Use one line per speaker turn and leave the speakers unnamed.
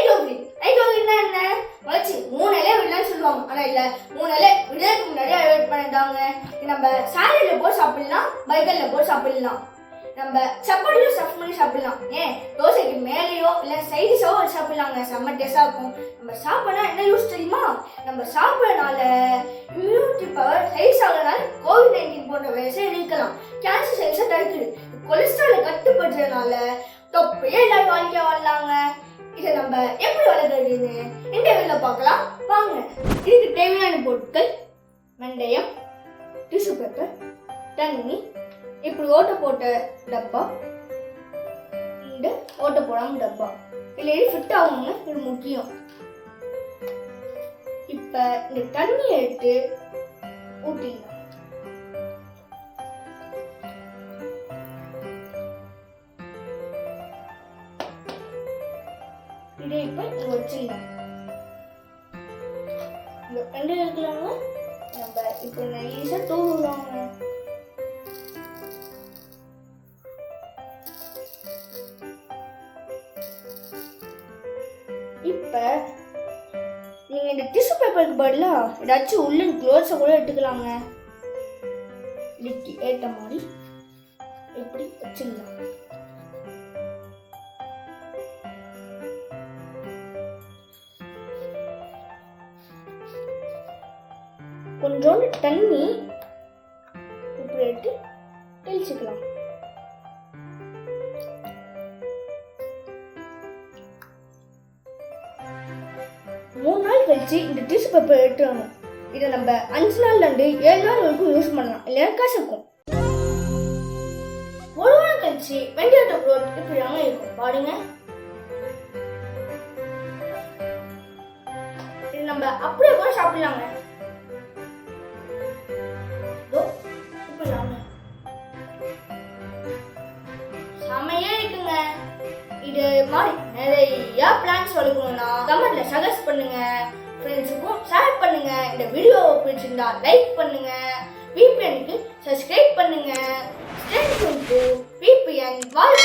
பார்க்க போயிடு ஐகோகிரி ஐகோகிரினா என்ன? வச்சு மூணு இலை விடலாம்னு சொல்லுவாங்க. ஆனால் இல்லை மூணு இலை விடுறதுக்கு முன்னாடி அவாய்ட் பண்ணிட்டாங்க. நம்ம சாலையில போட்டு சாப்பிடலாம் பைக்கல்ல போட்டு சாப்பிடலாம். நம்ம சப்பாத்தியும் ஸ்டஃப் பண்ணி சாப்பிடலாம். ஏன்? தோசைக்கு மேலேயோ இல்லை சைடிஷாவோ வச்சு சாப்பிடலாங்க. செம்ம டேஸ்டாக இருக்கும். நம்ம சாப்பிடனா என்ன யூஸ் தெரியுமா? நம்ம சாப்பிட்றனால இம்யூனிட்டி பவர் ரைஸ் ஆகிறனால கோவிட் நைன்டீன் போன்ற வைரஸை நீக்கலாம். கேன்சர் செல்ஸை தடுக்குது. கொலஸ்ட்ராலை கட்டுப்படுறதுனால தொப்பையே எல்லாரும் வாழ்க்கை வாழலாங்க இதை நம்ம எப்படி வளர்க்குறதுன்னு இந்த வீடியோவில் பார்க்கலாம். வாங்க இதுக்கு தேவையான பொருட்கள் வெந்தயம் டிஷ்யூ பேப்பர் தண்ணி இப்படி ஓட்ட போட்ட டப்பா இந்த ஓட்ட போடாமல் டப்பா. இல்லை இது ஃபிட் ஆகணும்னு இது முக்கியம். இப்போ இந்த தண்ணியை எடுத்து ஊற்றிடலாம் இதை இப்போ இங்கே வச்சிடலாம் இந்த ரெண்டு இருக்கலாங்க நம்ம இப்போ நைஸாக தூவுறாங்க இப்போ நீங்கள் இந்த டிஷ்யூ பேப்பருக்கு பதிலாக ஏதாச்சும் உள்ளன் க்ளோத்ஸை கூட எடுத்துக்கலாங்க. இதுக்கு ஏற்ற மாதிரி இப்படி வச்சுக்கலாம் கொஞ்சோண்டு தண்ணி இப்படி எடுத்து தெளிச்சுக்கலாம். மூணு நாள் கழிச்சு இந்த டிஷ்யூ பேப்பர் எடுத்துடணும். இதை நம்ம அஞ்சு நாள்ல இருந்து ஏழு நாள் வரைக்கும் யூஸ் பண்ணலாம். இல்லைன்னா கசக்கும் ஒரு வாரம் கழிச்சு வெண்டிலேட்டர் ப்ரோட் இப்படி தாங்க இருக்கும். பாருங்க. இது நம்ம அப்படியே கூட சாப்பிடலாங்க. இது மாதிரி நிறைய பிளான்ஸ் வளர்க்கணும்னா கமெண்ட்ல சஜஸ்ட் பண்ணுங்க. ஃப்ரெண்ட்ஸுக்கும் ஷேர் பண்ணுங்க. இந்த வீடியோ பிடிச்சிருந்தா லைக் பண்ணுங்க. விபிஎனுக்கு சப்ஸ்கிரைப் பண்ணுங்க. ஸ்ட்ரென்த் டு விபிஎன் வாழ்